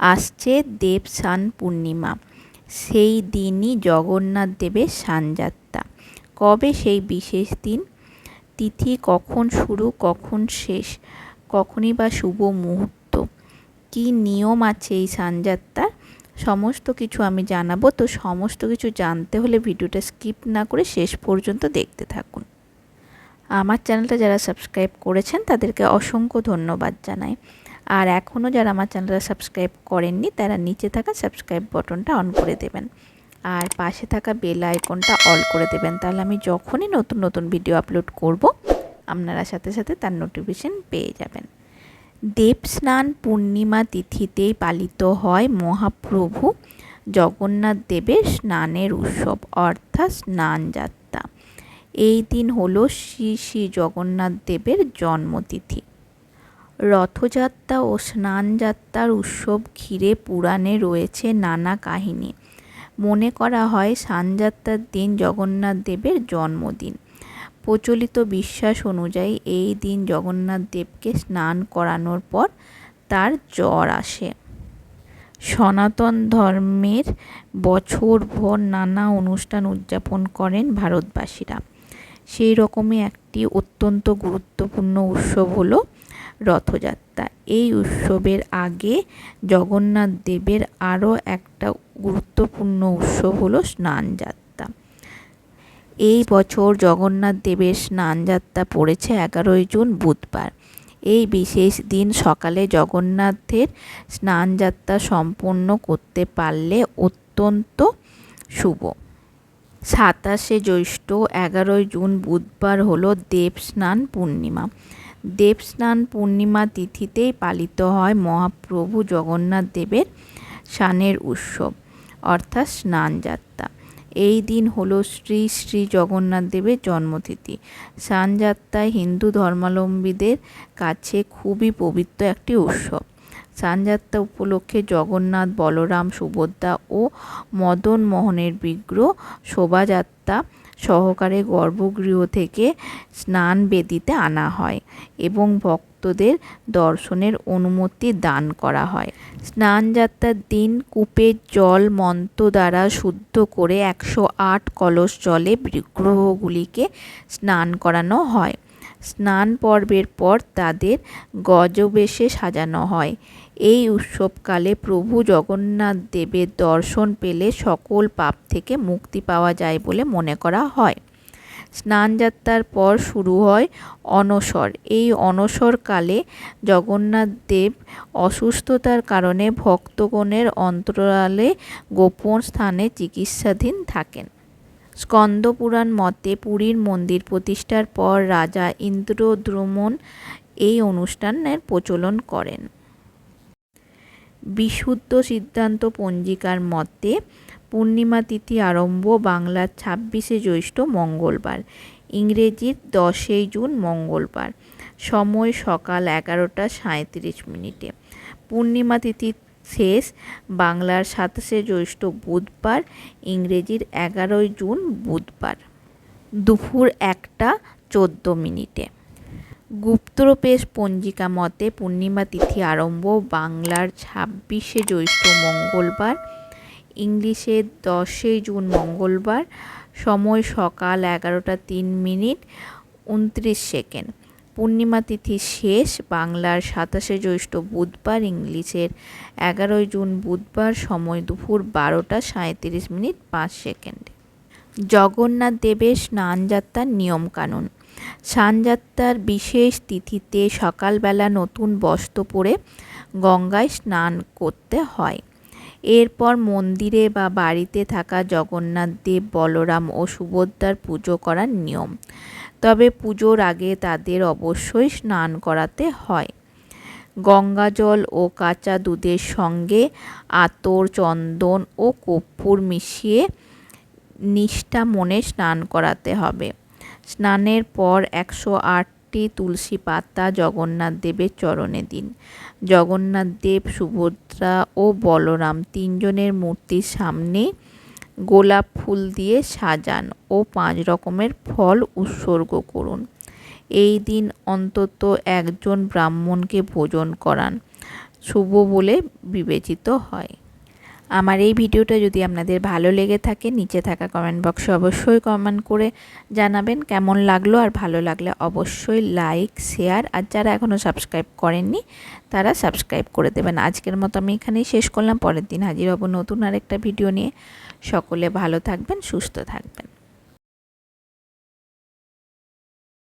আসছে দেবসান পূর্ণিমা। সেই দিনই জগন্নাথ দেবের সানযাত্রা। কবে সেই বিশেষ দিন? তিথি কখন শুরু, কখন শেষ? কখনই বা শুভ মুহূর্ত? কী নিয়ম আছে এই সানযাত্রার? সমস্ত কিছু আমি জানাব। তো সমস্ত কিছু জানতে হলে ভিডিওটা স্কিপ না করে শেষ পর্যন্ত দেখতে থাকুন। আমার চ্যানেলটা যারা সাবস্ক্রাইব করেছেন, তাদেরকে অসংখ্য ধন্যবাদ জানাই। আর এখনও যারা আমার চ্যানেলটা সাবস্ক্রাইব করেননি, তারা নিচে থাকা সাবস্ক্রাইব বটনটা অন করে দেবেন। আর পাশে থাকা বেল আইকনটা অল করে দেবেন। তাহলে আমি যখনই নতুন নতুন ভিডিও আপলোড করব, আপনারা সাথে সাথে তার নোটিফিকেশন পেয়ে যাবেন। দেবস্নান পূর্ণিমা তিথিতেই পালিত হয় মহাপ্রভু জগন্নাথ দেবের স্নানের উৎসব, অর্থাৎ স্নান যাত্রা। এই দিন হলো শ্রী শ্রী জগন্নাথ দেবের জন্মতিথি। রথযাত্রা ও স্নানযাত্রার উৎসব ঘিরে পুরাণে রয়েছে নানা কাহিনী। মনে করা হয় স্নানযাত্রার দিন জগন্নাথ দেবের জন্মদিন। প্রচলিত বিশ্বাস অনুযায়ী এই দিন জগন্নাথ দেবকে স্নান করানোর পর তার জ্বর আসে। সনাতন ধর্মের বছরভর নানা অনুষ্ঠান উদযাপন করেন ভারতবাসীরা। সেই রকমই একটি অত্যন্ত গুরুত্বপূর্ণ উৎসব হলো রথযাত্রা। এই উৎসবের আগে জগন্নাথ দেবের আরও একটা গুরুত্বপূর্ণ উৎসব হলো স্নানযাত্রা। এই বছর জগন্নাথ দেবের স্নানযাত্রা পড়েছে এগারোই জুন, বুধবার। এই বিশেষ দিন সকালে জগন্নাথের স্নানযাত্রা সম্পন্ন করতে পারলে অত্যন্ত শুভ। সাতাশে জ্যৈষ্ঠ, এগারোই জুন, বুধবার হলো দেব স্নান পূর্ণিমা। দেবস্নান পূর্ণিমা তিথিতেই পালিত হয় মহাপ্রভু জগন্নাথ দেবের স্নানের উৎসব, অর্থাৎ স্নানযাত্রা। এই দিন হলো শ্রী শ্রী জগন্নাথ দেবের জন্মতিথি। স্নানযাত্রায় হিন্দু ধর্মাবলম্বীদের কাছে খুবই পবিত্র একটি উৎসব। স্নানযাত্রা উপলক্ষে জগন্নাথ, বলরাম, সুভদ্রা ও মদন মোহনের বিগ্রহ শোভাযাত্রা সহকারে গর্ভগৃহ থেকে স্নান বেদিতে আনা হয় এবং ভক্তদের দর্শনের অনুমতি দান করা হয়। স্নানযাত্রার দিন কূপের জল মন্ত্র দ্বারা শুদ্ধ করে একশো আট কলস জলে বিগ্রহগুলিকে স্নান করানো হয়। স্নান পর্বের পর তাদের গজবেশে সাজানো হয়। এই উৎসবকালে প্রভু জগন্নাথ দেবের দর্শন পেলে সকল পাপ থেকে মুক্তি পাওয়া যায় বলে মনে করা হয়। স্নানযাত্রার পর শুরু হয় অনসর এই অনসরকালে জগন্নাথ দেব অসুস্থতার কারণে ভক্তগণের অন্তরালে গোপন স্থানে চিকিৎসাধীন থাকেন। স্কন্দপুরাণ মতে পুরীর মন্দির প্রতিষ্ঠার পর রাজা ইন্দ্রদ্রুমন এই অনুষ্ঠানের প্রচলন করেন। বিশুদ্ধ সিদ্ধান্ত পঞ্জিকার মতে পূর্ণিমা তিথি আরম্ভ বাংলার ছাব্বিশে জ্যৈষ্ঠ মঙ্গলবার, ইংরেজির দশই জুন মঙ্গলবার, সময় সকাল এগারোটা সাঁত্রিশ মিনিটে। পূর্ণিমা তিথি শেষ। বাংলার সাতাশে জ্যৈষ্ঠ বুধবার, ইংরেজির এগারোই জুন বুধবার। দুপুর একটা চোদ্দ মিনিটে। গুপ্তরূপেশ পঞ্জিকা মতে পূর্ণিমা তিথি আরম্ভ বাংলার ছাব্বিশে জ্যৈষ্ঠ মঙ্গলবার ইংলিশের দশই জুন মঙ্গলবার, সময় সকাল এগারোটা তিন মিনিট, উনত্রিশ সেকেন্ড। পূর্ণিমা তিথি শেষ, বাংলার সাতাশে জ্যৈষ্ঠ বুধবার ইংলিশের এগারোই জুন বুধবার সময় দুপুর বারোটা সাঁত্রিশ মিনিট পাঁচ সেকেন্ড। জগন্নাথ দেবের স্নানযাত্রার নিয়মকানুন। স্নানযাত্রার বিশেষ তিথিতে সকালবেলা নতুন বস্ত্র পরে গঙ্গায় স্নান করতে হয়। এরপর মন্দিরে বা বাড়িতে থাকা জগন্নাথ দেব, বলরাম ও সুভদ্রার পুজো করার নিয়ম। তবে পুজোর আগে তাদের অবশ্যই স্নান করাতে হয়। গঙ্গা জল ও কাঁচা দুধের সঙ্গে আতর, চন্দন ও কর্পূর মিশিয়ে নিষ্ঠা মনে স্নান করাতে হবে। স্নানের পর একশো আটটি তুলসী পাতা জগন্নাথ দেবের চরণে দিন। জগন্নাথ দেব, সুভদ্রা ও বলরাম তিনজনের মূর্তির সামনে গোলাপ ফুল দিয়ে সাজান ও পাঁচ রকমের ফল উৎসর্গ করুন। এই দিন অন্তত একজন ব্রাহ্মণকে ভোজন করান। শুভ বলে বিবেচিত হয়। আমার এই ভিডিওটা যদি আপনাদের ভালো লেগে থাকে, নিচে থাকা কমেন্ট বক্সে অবশ্যই কমেন্ট করে জানাবেন কেমন লাগল আর ভালো লাগলে অবশ্যই লাইক শেয়ার আর যারা এখনও সাবস্ক্রাইব করেননি, তারা সাবস্ক্রাইব করে দেবেন। আজকের মতো আমি এখানেই শেষ করলাম। পরের দিন হাজির হব নতুন আরেকটা ভিডিও নিয়ে। সকলে ভালো থাকবেন, সুস্থ থাকবেন।